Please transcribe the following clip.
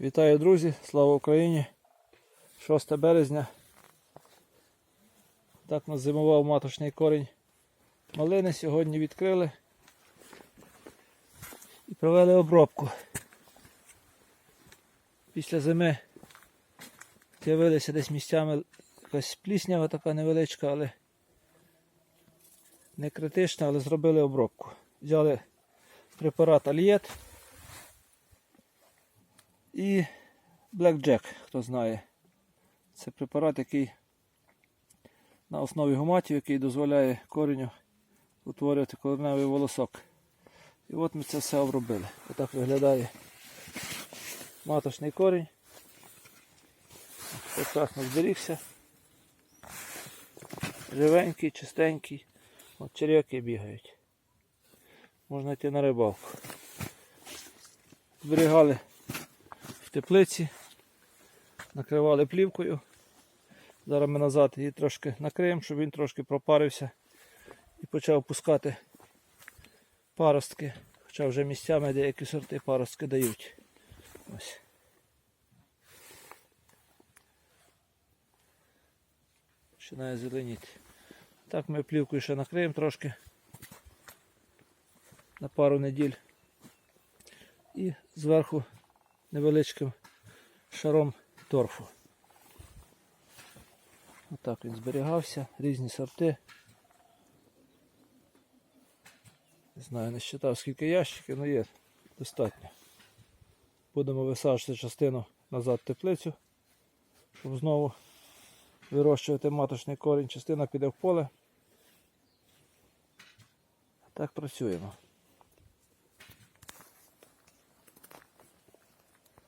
Вітаю, друзі! Слава Україні! 6 березня. Так нас зимував маточний корінь малини. Сьогодні відкрили і провели обробку. Після зими з'явилися десь місцями якась пліснява така невеличка, але не критична, але зробили обробку. Взяли препарат Альєт і Blackjack, хто знає. Це препарат, який на основі гуматів, який дозволяє кореню утворювати кореневий волосок. І от ми це все обробили. Отак виглядає маточний корінь. Прекрасно зберігся. Живенький, чистенький. От черв'яки бігають. Можна йти на рибалку. Зберігали теплиці, накривали плівкою. Зараз ми назад її трошки накриємо, щоб він трошки пропарився і почав пускати паростки. Хоча вже місцями деякі сорти паростки дають. Ось. Починає зеленіти. Так ми плівкою ще накриємо трошки на пару неділь. І зверху невеличким шаром торфу. Отак він зберігався, різні сорти. Не знаю, не считав скільки ящиків, але є достатньо. Будемо висаджувати частину назад в теплицю, щоб знову вирощувати маточний корінь. Частина піде в поле. Так працюємо.